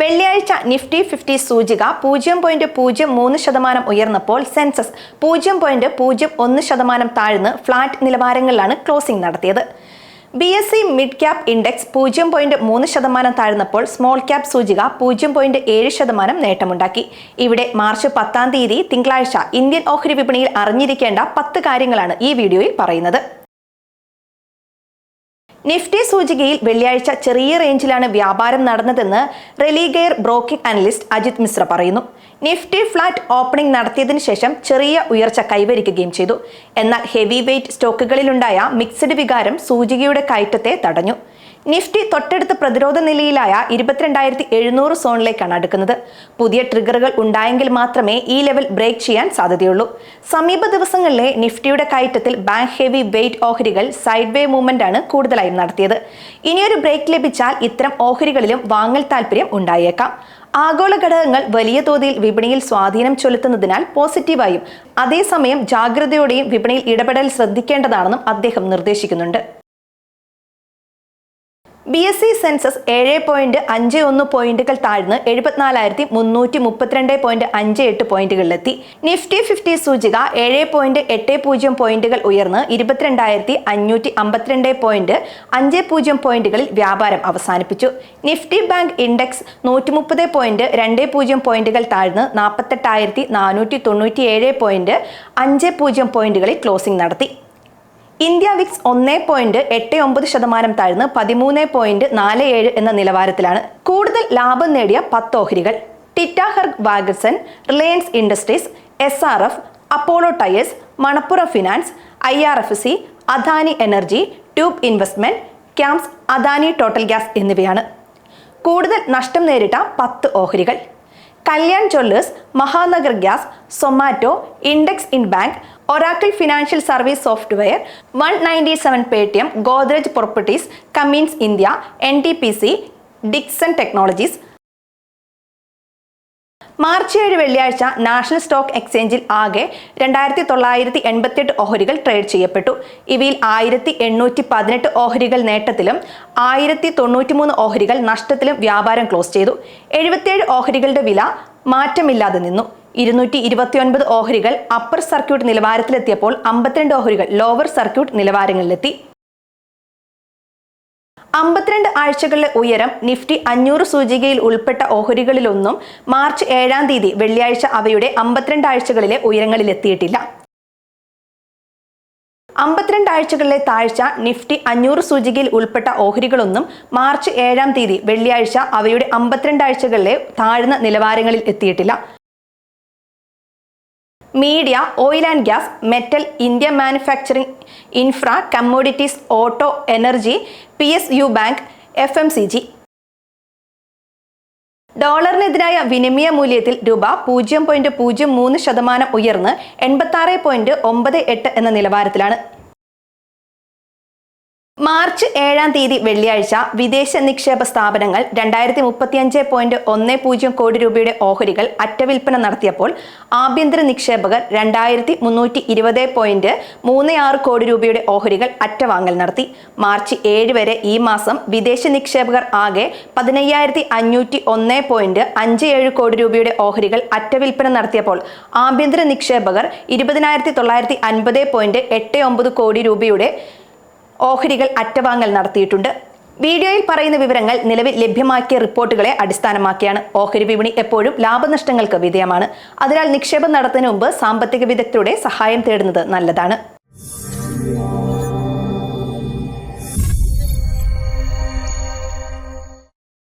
വെള്ളിയാഴ്ച Nifty fifty സൂചിക പൂജ്യം പോയിന്റ് പൂജ്യം മൂന്ന് ശതമാനം ഉയർന്നപ്പോൾ സെൻസസ് പൂജ്യം പോയിന്റ് പൂജ്യം ഒന്ന് ശതമാനം താഴ്ന്ന് ഫ്ളാറ്റ് നിലവാരങ്ങളിലാണ് ക്ലോസിംഗ് നടത്തിയത്. B S C mid cap index പൂജ്യം പോയിന്റ് മൂന്ന് ശതമാനം താഴ്ന്നപ്പോൾ സ്മോൾ ക്യാപ് സൂചിക പൂജ്യം പോയിന്റ് ഏഴ് ശതമാനം നേട്ടമുണ്ടാക്കി. ഇവിടെ മാർച്ച് പത്താം തീയതി തിങ്കളാഴ്ച ഇന്ത്യൻ ഓഹരി വിപണിയിൽ അറിഞ്ഞിരിക്കേണ്ട പത്ത് കാര്യങ്ങളാണ് ഈ വീഡിയോയിൽ പറയുന്നത്. നിഫ്റ്റി സൂചികയിൽ വെള്ളിയാഴ്ച ചെറിയ റേഞ്ചിലാണ് വ്യാപാരം നടന്നതെന്ന് Religare broking analyst Ajit Mishra പറയുന്നു. നിഫ്റ്റി ഫ്ലാറ്റ് ഓപ്പണിംഗ് നടത്തിയതിനു ശേഷം ചെറിയ ഉയർച്ച കൈവരിക്കുകയും ചെയ്തു. എന്നാൽ ഹെവി വെയ്റ്റ് സ്റ്റോക്കുകളിലുണ്ടായ മിക്സഡ് വികാരം സൂചികയുടെ കയറ്റത്തെ തടഞ്ഞു. നിഫ്റ്റി തൊട്ടടുത്ത പ്രതിരോധ നിലയിലായ ഇരുപത്തിരണ്ടായിരത്തി എഴുന്നൂറ് സോണിലേക്കാണ് അടുക്കുന്നത്. പുതിയ ട്രിഗറുകൾ ഉണ്ടായെങ്കിൽ മാത്രമേ ഈ ലെവൽ ബ്രേക്ക് ചെയ്യാൻ സാധ്യതയുള്ളൂ. സമീപ ദിവസങ്ങളിലെ നിഫ്റ്റിയുടെ കയറ്റത്തിൽ ബാങ്ക് ഹെവി വെയ്റ്റ് ഓഹരികൾ സൈഡ് വേ മൂവ്മെന്റ് ആണ് കൂടുതലായും നടത്തിയത്. ഇനിയൊരു ബ്രേക്ക് ലഭിച്ചാൽ ഇത്തരം ഓഹരികളിലും വാങ്ങൽ താല്പര്യം ഉണ്ടായേക്കാം. ആഗോള ഘടകങ്ങൾ വലിയ തോതിൽ വിപണിയിൽ സ്വാധീനം ചെലുത്തുന്നതിനാൽ പോസിറ്റീവായും അതേസമയം ജാഗ്രതയോടെയും വിപണിയിൽ ഇടപെടൽ ശ്രദ്ധിക്കേണ്ടതാണെന്നും അദ്ദേഹം നിർദ്ദേശിക്കുന്നുണ്ട്. ബി എസ് സി സെൻസസ് ഏഴ് പോയിന്റ് അഞ്ച് ഒന്ന് പോയിന്റുകൾ താഴ്ന്ന് എഴുപത്തിനാലായിരത്തി മുന്നൂറ്റി മുപ്പത്തിരണ്ട് പോയിന്റ് അഞ്ച് എട്ട് പോയിന്റുകളിലെത്തി നിഫ്റ്റി ഫിഫ്റ്റി സൂചിക ഏഴ് പോയിന്റ് എട്ട് പൂജ്യം പോയിന്റുകൾ ഉയർന്ന് ഇരുപത്തിരണ്ടായിരത്തി അഞ്ഞൂറ്റി അമ്പത്തിരണ്ട് പോയിന്റ് അഞ്ച് പൂജ്യം പോയിന്റുകളിൽ വ്യാപാരം അവസാനിപ്പിച്ചു. നിഫ്റ്റി ബാങ്ക് ഇൻഡെക്സ് നൂറ്റി മുപ്പത് പോയിന്റ് രണ്ട് പൂജ്യം പോയിന്റുകൾ താഴ്ന്ന് നാൽപ്പത്തെട്ടായിരത്തി നാനൂറ്റി തൊണ്ണൂറ്റി ഏഴ് പോയിന്റ് അഞ്ച് പൂജ്യം പോയിന്റുകളിൽ ക്ലോസിംഗ് നടത്തി. ഇന്ത്യ വിക്സ് ഒന്നേ പോയിന്റ് എട്ട് ഒമ്പത് ശതമാനം താഴ്ന്ന് പതിമൂന്ന് പോയിന്റ് നാല് ഏഴ് എന്ന നിലവാരത്തിലാണ്. കൂടുതൽ ലാഭം നേടിയ പത്ത് ഓഹരികൾ. Titagarh വാഗസൺ Reliance Industries S R F Apollo Tyres Manappuram finance I R F C Adani energy Tube Investment CAMS Adani Total gas എന്നിവയാണ്. കൂടുതൽ നഷ്ടം നേരിട്ട പത്ത് ഓഹരികൾ. Kalyan jewellers Mahanagar gas Zomato IndusInd bank Oracle financial service software one ninety seven Paytm Godrej properties Cummins India N T P C Dixon technologies March ഏഴ് വെള്ളിയാഴ്ച national stock എക്സ്ചേഞ്ചിൽ ആകെ രണ്ടായിരത്തി തൊള്ളായിരത്തി എൺപത്തിയെട്ട് ഓഹരികൾ ട്രേഡ് ചെയ്യപ്പെട്ടു. ഇവയിൽ ആയിരത്തി എണ്ണൂറ്റി പതിനെട്ട് ഓഹരികൾ നേട്ടത്തിലും ആയിരത്തി തൊണ്ണൂറ്റിമൂന്ന് ഓഹരികൾ നഷ്ടത്തിലും വ്യാപാരം ക്ലോസ് ചെയ്തു. എഴുപത്തിയേഴ് ഓഹരികളുടെ വില മാറ്റമില്ലാതെ നിന്നു. ഇരുന്നൂറ്റി ഇരുപത്തിയൊൻപത് ഓഹരികൾ അപ്പർ സർക്യൂട്ട് നിലവാരത്തിലെത്തിയപ്പോൾ അമ്പത്തിരണ്ട് ഓഹരികൾ ലോവർ സർക്യൂട്ട് നിലവാരങ്ങളിലെത്തി. അമ്പത്തിരണ്ട് ആഴ്ചകളിലെ ഉയരം നിഫ്റ്റി അഞ്ഞൂറ് സൂചികയിൽ ഉൾപ്പെട്ട ഓഹരികളിലൊന്നും മാർച്ച് ഏഴാം തീയതി വെള്ളിയാഴ്ച അവയുടെ അമ്പത്തിരണ്ട് ആഴ്ചകളിലെ ഉയരങ്ങളിലെത്തിയിട്ടില്ല. അമ്പത്തിരണ്ട് ആഴ്ചകളിലെ താഴ്ച നിഫ്റ്റി അഞ്ഞൂറ് സൂചികയിൽ ഉൾപ്പെട്ട ഓഹരികളൊന്നും മാർച്ച് ഏഴാം തീയതി വെള്ളിയാഴ്ച അവയുടെ അമ്പത്തിരണ്ട് ആഴ്ചകളിലെ താഴ്ന്ന നിലവാരങ്ങളിൽ എത്തിയിട്ടില്ല. Media oil and gas metal India manufacturing infra commodities auto energy P S U bank F M C G. ഡോളറിനെതിരായ വിനിമയ മൂല്യത്തിൽ രൂപ പൂജ്യം പോയിന്റ് പൂജ്യം മൂന്ന് ശതമാനം ഉയർന്ന് എൺപത്തി ആറ് പോയിന്റ് ഒമ്പത് എട്ട് എന്ന നിലവാരത്തിലാണ്. മാർച്ച് ഏഴാം തീയതി വെള്ളിയാഴ്ച വിദേശ നിക്ഷേപ സ്ഥാപനങ്ങൾ രണ്ടായിരത്തി മുപ്പത്തിയഞ്ച് പോയിന്റ് ഒന്ന് പൂജ്യം കോടി രൂപയുടെ ഓഹരികൾ അറ്റവിൽപ്പന നടത്തിയപ്പോൾ ആഭ്യന്തര നിക്ഷേപകർ രണ്ടായിരത്തി മുന്നൂറ്റി ഇരുപത് പോയിന്റ് മൂന്ന് ആറ് കോടി രൂപയുടെ ഓഹരികൾ അറ്റവാങ്ങൽ നടത്തി. മാർച്ച് ഏഴ് വരെ ഈ മാസം വിദേശ നിക്ഷേപകർ ആകെ പതിനയ്യായിരത്തി അഞ്ഞൂറ്റി ഒന്ന് പോയിന്റ് അഞ്ച് ഏഴ് കോടി രൂപയുടെ ഓഹരികൾ അറ്റവിൽപ്പന നടത്തിയപ്പോൾ ആഭ്യന്തര നിക്ഷേപകർ ഇരുപതിനായിരത്തി തൊള്ളായിരത്തി അൻപത് പോയിന്റ് എട്ട് ഒമ്പത് കോടി രൂപയുടെ ഓഹരികൾ അറ്റവാങ്ങൽ നടത്തിയിട്ടുണ്ട്. വീഡിയോയിൽ പറയുന്ന വിവരങ്ങൾ നിലവിൽ ലഭ്യമാക്കിയ റിപ്പോർട്ടുകളെ അടിസ്ഥാനമാക്കിയാണ്. ഓഹരി വിപണി എപ്പോഴും ലാഭനഷ്ടങ്ങൾക്ക് വിധേയമാണ്. അതിനാൽ നിക്ഷേപം നടത്തുന്നതിന് മുമ്പ് സാമ്പത്തിക വിദഗ്ധരുടെ സഹായം തേടുന്നത് നല്ലതാണ്.